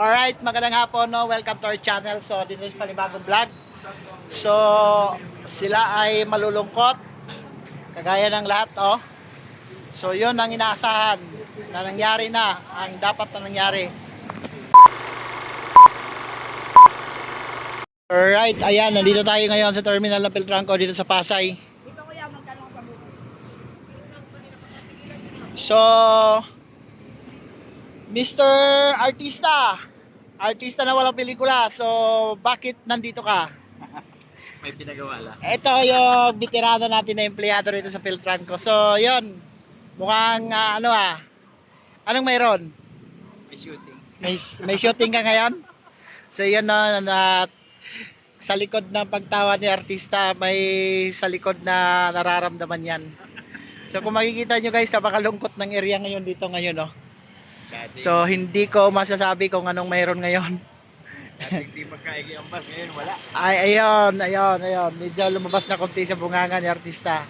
Alright, magandang hapon, no? Welcome to our channel. So, dito sa panibagong vlog. So, sila ay malulungkot. Kagaya ng lahat, oh. So, yun ang inaasahan na nangyari na. Ang dapat na nangyari. Alright, ayan, nandito tayo ngayon sa terminal ng Peltranco dito sa Pasay. Dito kuya, magkano sa? So, Mr. Artista, artista na walang pelikula. So, bakit nandito ka? May pinagawa lang. Ito yung veterano natin na empleyado rito sa Peltranco. So, yon Mukhang ah, ano ah. Anong mayroon? May shooting. May, may shooting ka ngayon? So, yun na, na sa likod ng pagtawa ni artista, may sa likod na nararamdaman yan. So, kung makikita nyo guys, napakalungkot ng area ngayon dito ngayon, no? So, hindi ko masasabi kung anong mayroon ngayon. dati di magkaigi ang bus, ngayon wala. Ay, ayun, ayun, ayun. Medyo lumabas na konti sa bunganga ni artista.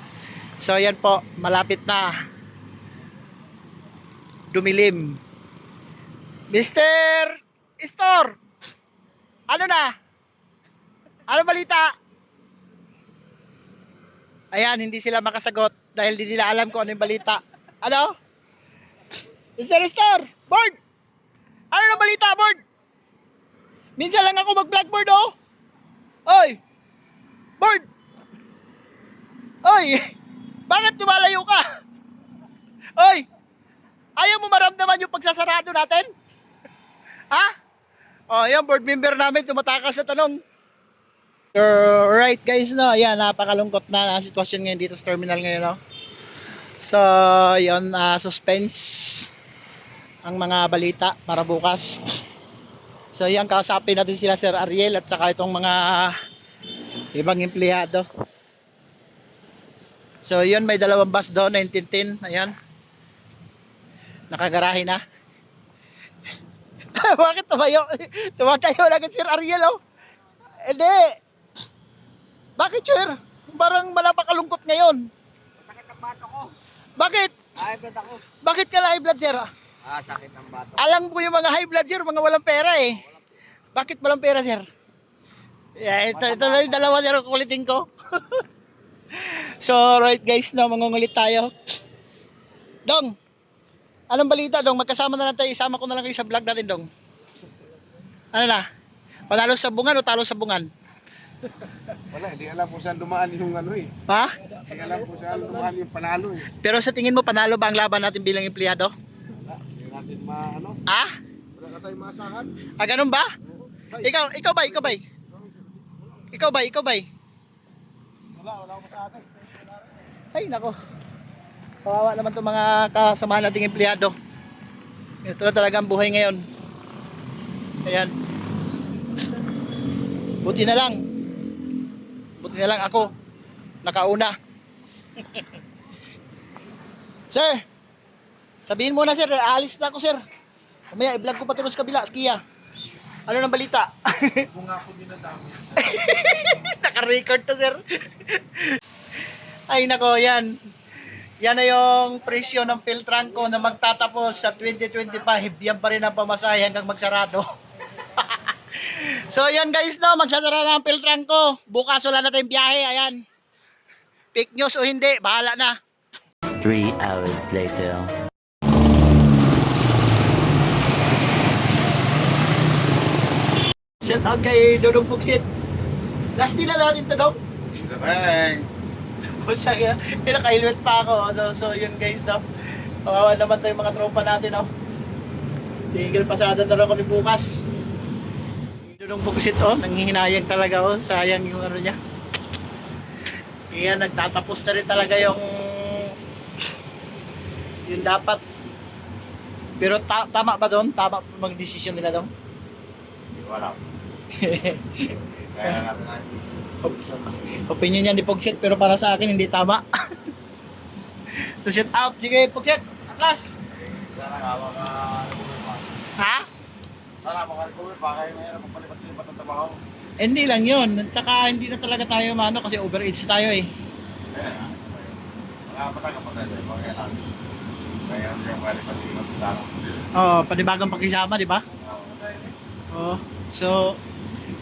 So, yan po, malapit na. Dumilim. Mr. Store! Ano na? Ano balita? Ayan, hindi sila makasagot dahil di nila alam kung ano yung balita. Ano? Mr. Store! Board! Ano na balita, Board? Minsan lang ako mag-blackboard, oh! Oy! Board! Oy! Bakit tumalayo ka? Oy! Ayaw mo maramdaman yung pagsasarado natin? Ha? Oh, yan, board member namin tumatakas sa tanong. Right guys, no, ayan, napakalungkot na ang sitwasyon ngayon dito sa terminal ngayon, no. So, yon ah, suspense ang mga balita para bukas. So, yan, kausapin natin sila Sir Ariel at saka itong mga ibang empleyado. So, yun, may dalawang bus doon, 1910. Ayan. Nakagarahe na. Bakit tumayo? Tumatayo na agad Sir Ariel, oh. Hindi. Bakit, Sir? Parang malapakalungkot ngayon. Sakit ang bato ko. Bakit? Ay, ba't ako? Bakit ka high blood, Sir? Ah, sakit ang bato. Alam ko yung mga high blood, Sir, mga walang pera, eh. Bakit walang pera, Sir? Yeah, ito, ito lang yung dalawa, Sir, kukulitin ko. so, right, guys, no, mangungulit tayo. Dong, anong balita, Dong? Magkasama na lang tayo. Isama ko na lang kayo sa vlog natin, Dong. Ano na? Panalo sa bungan o talo sa bungan? Wala, hindi alam kung saan dumaan yung ano eh. Ha? Hindi alam kung saan dumaan yung panalo eh. Pero sa tingin mo, panalo ba ang laban natin bilang empleyado? Ma, ano, Ha? wala ka tayong maasahan. Ah, ganun ba? Ikaw, ikaw ba, ikaw ba? Ikaw ba, ikaw ba? Wala, wala ko masahan eh. Ay, nako. Kawawa naman itong mga kasamahan nating empleyado. Ito na talaga ang buhay ngayon. Ayan. Buti na lang. Buti na lang ako. Nakauna. sir! Sabihin mo na sir, aalis na ako sir. Mamaya, i-vlog ko pa sa kabila, sa Kia. Ano nang balita? Kung nga ako dinadami. Naka-record to, sir. Ay, nako, yan. Yan na yung presyo ng Piltranco na magtatapos sa 2025. Yan pa rin ang pamasahe hanggang magsarado. so, yan guys, no, magsasara na ang Piltranco. Bukas wala na tayong biyahe, ayan. Fake news o hindi, bahala na. Three hours later. Shout out kay Dodong Pugsit. Last na natin to, Dong. Bang! Pusa ka, pinaka-helmet pa ako. Ano, so yun guys, no. Kawawa naman tayo mga tropa natin, no. Tigil pasada na lang kami bukas. Doon ang buksit, oh. Nanghihinayang talaga, oh. Sayang yung ano niya. Kaya nagtatapos na rin talaga yung yung dapat. Pero ta- tama ba doon? Tama ba mag-desisyon nila doon? Hindi ko alam. Kaya nga. Opinion niya ni Pugsit pero para sa akin hindi tama. so shout out. Sige, Pugsit. Atlas. Sana nga maka... Ha? Sana maka-recover pa kayo mayroon magpalipat-lipat ng trabaho. Hindi lang yun. At saka hindi na talaga tayo mano kasi overage tayo eh. Kaya nga. Mga patang kapatid eh. Kaya lang. Kaya yung palipat-lipat ng trabaho. Oh, panibagang pakisama, di ba? Oo. Oh, so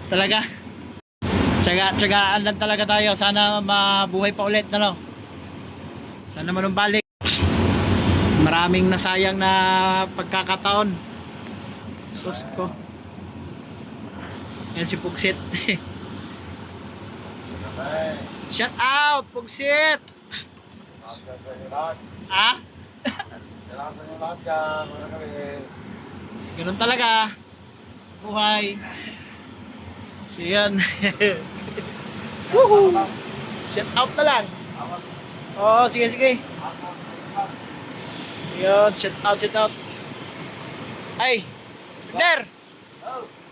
talaga tsaga tsagaan lang talaga tayo. Sana mabuhay pa ulit, ano? Sana manumbalik. Maraming nasayang na pagkakataon. Sus ko. Yan si Pugsit. Shout out, Pugsit! Ah? Ganun talaga. Buhay. So yan. Woohoo! Shout out na lang. Oo, sige, sige. Yun, shout out, shout out. Ay, Partner!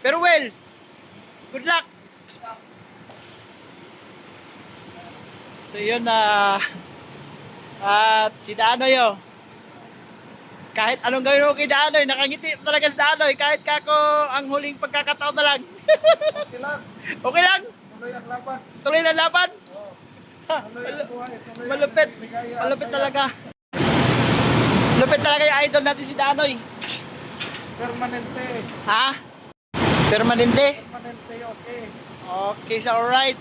Pero well, good luck! So yun na at si Danoy oh. Kahit anong gawin mo kay Danoy, nakangiti talaga si Danoy kahit kako ang huling pagkakataon na lang. Okay lang. Okay lang? Tuloy ang laban. Tuloy laban? Ang. Tuloy ang malupit. Malupit talaga. Malupit talaga yung idol natin si Danoy. Permanente. Ha? Permanente? Permanente, okay. Okay, so alright.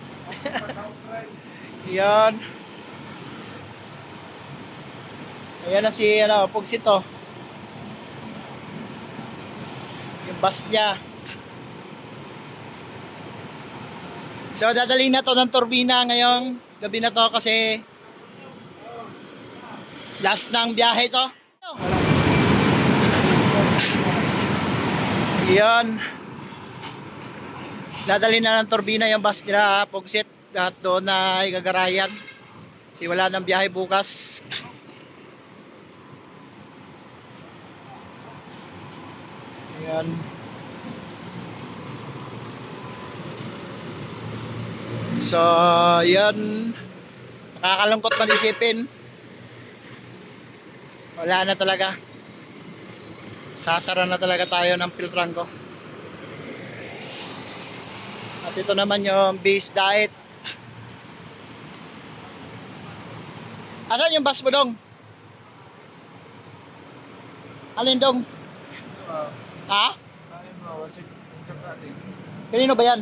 Yan. Ayan na si ano, Pugsito. Yung bus niya. So dadalhin na to ng turbina ngayong gabi na to kasi last ng biyahe to. Yan. Dadalhin na ng turbina yung bus nila Pugsit at doon na igagarayan. Si wala ng biyahe bukas. Ayan. So, yan. Nakakalungkot man isipin. Wala na talaga. Sasara na talaga tayo ng Piltranco. At ito naman yung base diet. Asan yung bus mo dong? Alin dong? Ha? Kanino ba yan?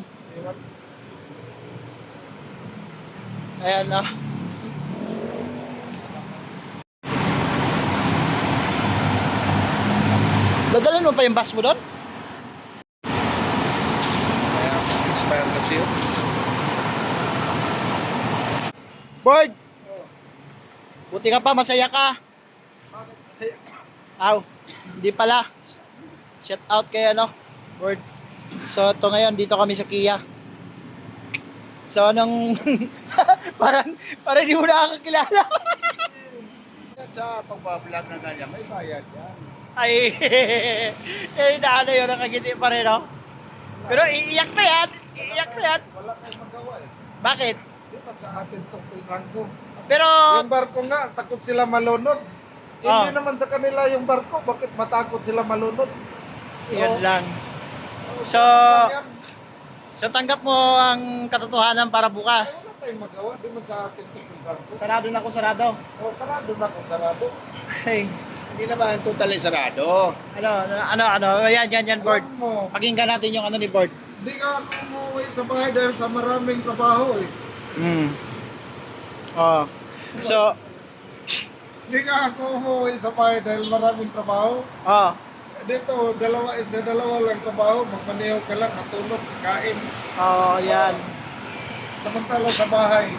Ayan na. Dadalhin mo pa yung bus mo doon? Kaya, inspire kasi yun. Bird! Buti ka pa, masaya ka. Bakit? Kasi, Aw, hindi pala. Shout out kay ano, Bird. So, ito ngayon, dito kami sa Kia. So, anong... parang, parang hindi mo nakakakilala. sa pagbablog na ganyan, may bayad yan. Ay, eh, naano yun, nakagiti pa rin, no? Pero iiyak na yan. Iiyak na yan. Wala tayong magawa eh. Bakit? Di ba sa atin itong pilranggo? Pero, Yung barko nga, takot sila malunod. Ah. Hindi naman sa kanila yung barko, bakit matakot sila malunod? Yun lang. So, so tanggap mo ang katotohanan para bukas. wala tayong magawa, di man sa atin pilranggo. Sarado na ako, sarado. O, sarado na kung sarado. Hey, Hindi naman totally sarado. ano, ano, ano, yan, yan, yan, board. Alam mo, Pakinggan natin yung ano ni board. Hindi nga ako umuwi sa bahay dahil sa maraming trabaho eh. Hmm. Oh. So, Hindi nga ako umuwi sa bahay dahil maraming trabaho. oh. Dito, dalawa isa, dalawa lang trabaho. Magmaneho ka lang, matulog, kakain. Oh, yan. Samantala sa bahay,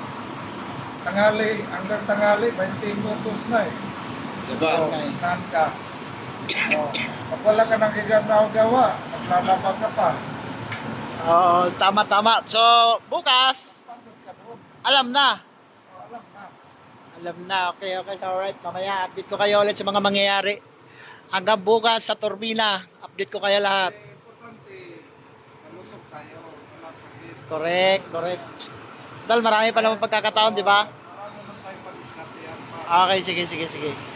tanghali, hanggang tanghali, 20 minutos na eh. Diba? Oh, Okay. saan ka? Oh, pag wala ka nang gaganaw gawa, maglalaba ka pa. Oo, tama, tama. So, bukas, alam na. Oh, alam na. Alam na. Okay, okay. So, alright. Mamaya, update ko kayo ulit sa mga mangyayari. Hanggang bukas sa turbina, update ko kayo lahat. Eh, importante, malusog tayo, walang sakit. Correct, correct. Dahil marami pa naman pagkakataon, di ba? Marami naman tayong pag-diskartehan pa. Okay, sige, sige, sige.